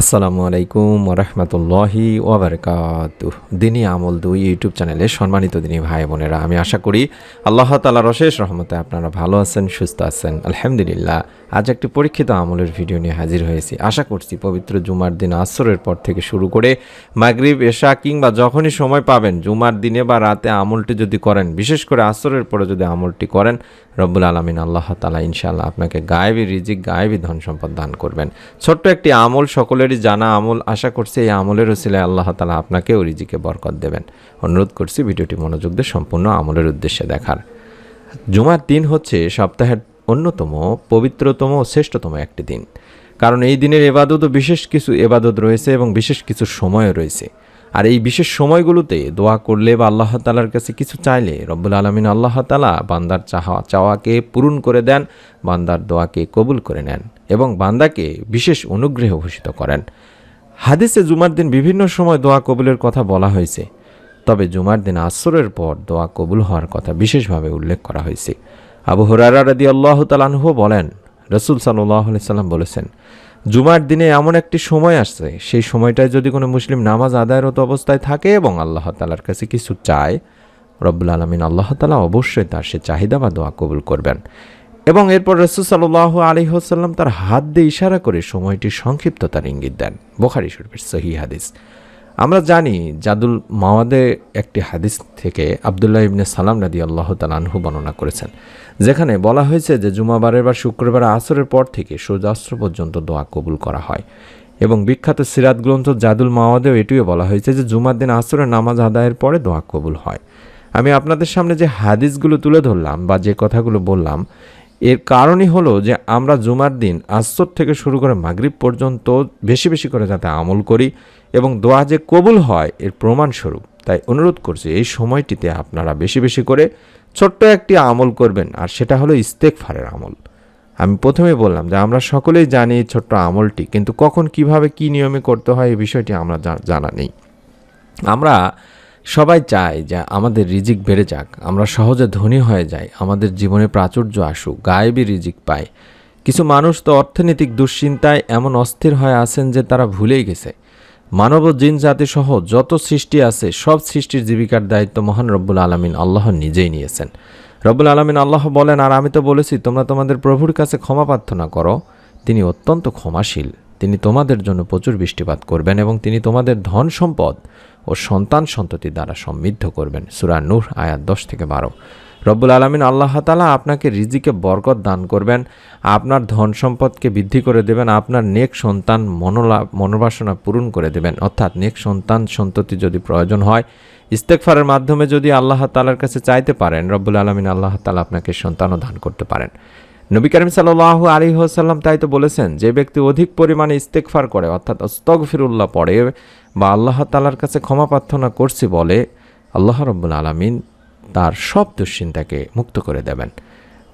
আসসালামু আলাইকুম ওরহমতুল্লাহি ওবরকাত দিনী আমল দুই ইউটিউব চ্যানেলে সম্মানিত দিনী ভাই বোনেরা, আমি আশা করি আল্লাহ তালার অশেষ রহমতে আপনারা ভালো আছেন, সুস্থ আছেন। আলহামদুলিল্লাহ, আজ একটি পরীক্ষিত আমলের ভিডিও নিয়ে হাজির হয়েছি। আশা করছি পবিত্র জুমার দিন আসরের পর থেকে শুরু করে মাগরিব, এশা কিংবা যখনই সময় পাবেন, জুমার দিনে বা রাতে আমলটি যদি করেন, বিশেষ করে আসরের পরে যদি আমলটি করেন, রব্বুল আলমিন আল্লাহ তালা ইনশাআল্লাহ আপনাকে গায়েবী রিজিক, গায়েবী ধন সম্পদ দান করবেন। ছোট্ট একটি আমল সকলেরই জানা আমল আশা করছি এই আমলের ওসিলে আল্লাহ তালা আপনাকেও রিজিকে বরকত দেবেন। অনুরোধ করছি ভিডিওটি মনোযোগ দিয়ে সম্পূর্ণ আমলের উদ্দেশ্যে দেখার। জুমার দিন হচ্ছে সপ্তাহের অন্যতম, পবিত্রতম ও শ্রেষ্ঠতম একটি দিন। কারণ এই দিনের এবাদতও বিশেষ কিছু এবাদত রয়েছে এবং বিশেষ কিছু সময়ও রয়েছে। আর এই বিশেষ সময়গুলোতে দোয়া করলে বা আল্লাহ তালার কাছে কিছু চাইলে রব্বুল আলমিন আল্লাহ তালা বান্দার চাহা, চাওয়াকে পূরণ করে দেন, বান্দার দোয়াকে কবুল করে নেন এবং বান্দাকে বিশেষ অনুগ্রহ ঘোষিত করেন। হাদিসে জুমার দিন বিভিন্ন সময় দোয়া কবুলের কথা বলা হয়েছে, তবে জুমার দিন আসরের পর দোয়া কবুল হওয়ার কথা বিশেষভাবে উল্লেখ করা হয়েছে। আবু হরারা রাদি আল্লাহ তালানহু বলেন, রসুল সাল্লাহ সাল্লাম বলেছেন জুমার দিনে এমন একটি সময় আসছে। সেই সময়টায় যদি কোনো মুসলিম নামাজ আদায়রত অবস্থায় থাকে এবং আল্লাহ তালার কাছে কিছু চায়, রব্বুল আলমিন আল্লাহ তালা অবশ্যই তার সে চাহিদা বা দোয়া কবুল করবেন। এবং এরপর রসুল সাল্লাহ আলী হোসাল্লাম তার হাত দিয়ে ইশারা করে সময়টি সংক্ষিপ্ততার ইঙ্গিত দেন। বোখারি শরীফের সহি হাদিস। আমরা জানি জাদুল মাওয়াদে একটি হাদিস থেকে আবদুল্লাহ ইবনে সালাম নাদি আল্লাহ তালানহু বর্ণনা করেছেন, যেখানে বলা হয়েছে যে জুমাবারের বা শুক্রবার আসরের পর থেকে সূর্যাস্ত্র পর্যন্ত দোয়া কবুল করা হয়। এবং বিখ্যাত সিরাত গ্রন্থ জাদুল মাওয়াদেও এটিও বলা হয়েছে যে জুমার দিন আসরের নামাজ আদায়ের পরে দোয়া কবুল হয়। আমি আপনাদের সামনে যে হাদিসগুলো তুলে ধরলাম বা যে কথাগুলো বললাম এর কারণই হলো যে আমরা জুমার দিন আসর থেকে শুরু করে মাগরিব পর্যন্ত বেশি বেশি করে যাতে আমল করি এবং দোয়া যে কবুল হয় এর প্রমাণস্বরূপ। তাই অনুরোধ করছি এই সময়টিতে আপনারা বেশি বেশি করে ছোট্ট একটি আমল করবেন আর সেটা হলো ইস্তেকফারের আমল। আমি প্রথমে বললাম যে আমরা সকলেই জানি এই ছোট্ট আমলটি, কিন্তু কখন কীভাবে কি নিয়মে করতে হয় এই বিষয়টি আমরা জানা নেই। আমরা সবাই চায় যে আমাদের রিজিক বেড়ে যাক, আমরা সহজে ধনী হয়ে যাই, আমাদের জীবনে প্রাচুর্য আসুক, গায়েবী রিজিক পায় কিছু মানুষ তো অর্থনৈতিক দুশ্চিন্তায় এমন অস্থির হয়ে আছেন যে তারা ভুলেই গেছে। মানব জিন জাতি সহ যত সৃষ্টি আছে, সব সৃষ্টির জীবিকার দায়িত্ব মহান রব্বুল আলমিন আল্লাহ নিজেই নিয়েছেন। রব্বুল আলমিন আল্লাহ বলেন, আর আমি তো বলেছি, তোমরা তোমাদের প্রভুর কাছে ক্ষমা প্রার্থনা করো। তিনি অত্যন্ত ক্ষমাশীল। তিনি তোমাদের জন্য প্রচুর বৃষ্টিপাত করবেন এবং তিনি তোমাদের ধন সম্পদ ও সন্তান সন্ততি দ্বারা সমৃদ্ধ করবেন। সুরা নূর, আয়াত দশ থেকে বারো। রব্বুল আলমিন আল্লাহ তালা আপনাকে রিজিকে বরকত দান করবেন, আপনার ধন সম্পদকে বৃদ্ধি করে দেবেন, আপনার নেক সন্তান মনোলা, মনোবাসনা পূরণ করে দেবেন। অর্থাৎ নেক সন্তান সন্ততি যদি প্রয়োজন হয় ইস্তেকফারের মাধ্যমে যদি আল্লাহ তালার কাছে চাইতে পারেন, রব্বুল আলমিন আল্লাহ তালা আপনাকে সন্তানও দান করতে পারেন। নবী করিম সাল্লাহ আলী হোসাল্লাম তাই তো বলেছেন, যে ব্যক্তি অধিক পরিমাণে ইস্তেকফার করে, অর্থাৎ অস্তক ফিরুল্লাহ পড়ে বা আল্লাহ তালার কাছে ক্ষমা প্রার্থনা করছি বলে আল্লাহ রব্বুল আলমিন তার সব দুশ্চিন্তাকে মুক্ত করে দেবেন।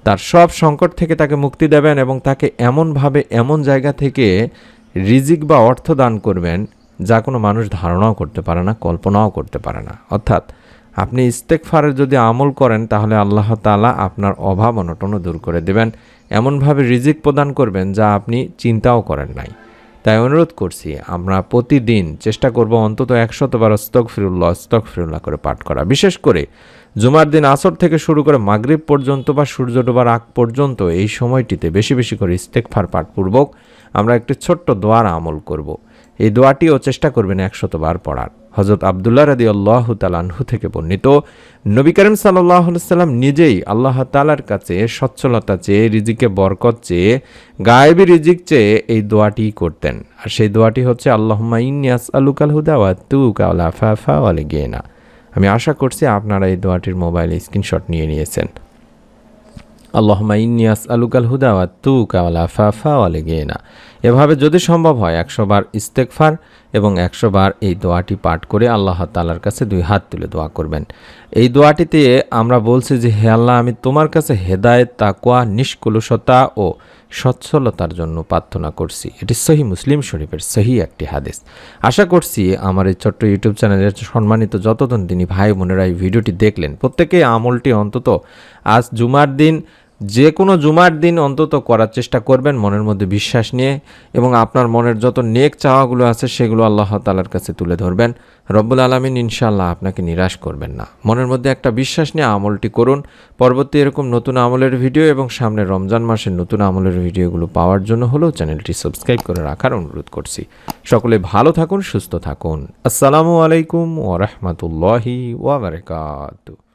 তার সব সংকট থেকে তাকে মুক্তি দেবেন এবং তাকে এমনভাবে এমন জায়গা থেকে রিজিক বা অর্থ দান করবেন যা কোনো মানুষ ধারণাও করতে পারে না, কল্পনাও করতে পারে না। অর্থাৎ আপনি ইস্তেকফারের যদি আমল করেন, তাহলে আল্লাহ তালা আপনার অভাব অনটনও দূর করে দেবেন। এমনভাবে রিজিক প্রদান করবেন যা আপনি চিন্তাও করেন নাই। তাই অনুরোধ করছি, আমরা প্রতিদিন চেষ্টা করব অন্তত একশতবার স্তক ফিরুল্লাহ স্তক ফিরুল্লাহ করে পাঠ করা বিশেষ করে জুমার দিন আসর থেকে শুরু করে মাগরীব পর্যন্ত বা সূর্য ডোবার আগ পর্যন্ত এই সময়টিতে বেশি বেশি করে ইস্তেকফার পাঠপূর্বক আমরা একটি ছোট্ট দোয়ার আমল করব। এই দোয়াটিও চেষ্টা করবেন একশতবার পড়ার। হজরত আবদুল্লাহ রাদি আল্লাহ তালানহু থেকে বর্ণিত, নবী করিম সাল্লাম নিজেই আল্লাহ তালার কাছে সচ্ছলতা চেয়ে, রিজিকে বরকত চেয়ে, গায়েবি রিজিক চেয়ে এই দোয়াটি করতেন। আর সেই দোয়াটি হচ্ছে আল্লাহ ইনিয়াস আলুকাল হুদাওয়া তু কাউলা ফা ফা ওয়ালে গিয়ে না আমি আশা করছি আপনারা এই দোয়াটির মোবাইলে স্ক্রিনশট নিয়ে নিয়েছেন। আল্লাহমা ইনিয়াস আলুকাল হুদাওয়া তু কাওয়ালা ফা ফা না এভাবে যদি সম্ভব হয় একশো বার ইস্তেকফার এবং একশো বার এই দোয়াটি পাঠ করে আল্লাহ তালার কাছে দুই হাত তুলে দোয়া করবেন। এই দোয়াটিতে আমরা বলছি যে, হে আল্লাহ, আমি তোমার কাছে হেদায়ত তাকুয়া নিষ্কুলসতা ও সচ্ছলতার জন্য প্রার্থনা করছি। এটি সহি মুসলিম শরীফের সহি একটি হাদিস। আশা করছি আমার এই ছোট্ট ইউটিউব চ্যানেলের সম্মানিত যতদিন তিনি ভাই বোনেরা এই ভিডিওটি দেখলেন, প্রত্যেকেই আমলটি অন্তত আজ জুমার দিন যে কোনো জুমার দিন অন্তত করার চেষ্টা করবেন মনের মধ্যে বিশ্বাস নিয়ে এবং আপনার মনের যত নেক চাওয়াগুলো আছে সেগুলো আল্লাহ তালার কাছে তুলে ধরবেন। রব্বুল আলমিন ইনশাল্লাহ আপনাকে নিরাশ করবেন না। মনের মধ্যে একটা বিশ্বাস নিয়ে আমলটি করুন। পরবর্তী এরকম নতুন আমলের ভিডিও এবং সামনে রমজান মাসের নতুন আমলের ভিডিওগুলো পাওয়ার জন্য হলেও চ্যানেলটি সাবস্ক্রাইব করে রাখার অনুরোধ করছি। সকলে ভালো থাকুন, সুস্থ থাকুন। আসসালামু আলাইকুম ওরহমতুল্লাহি ওয়াবারকাতু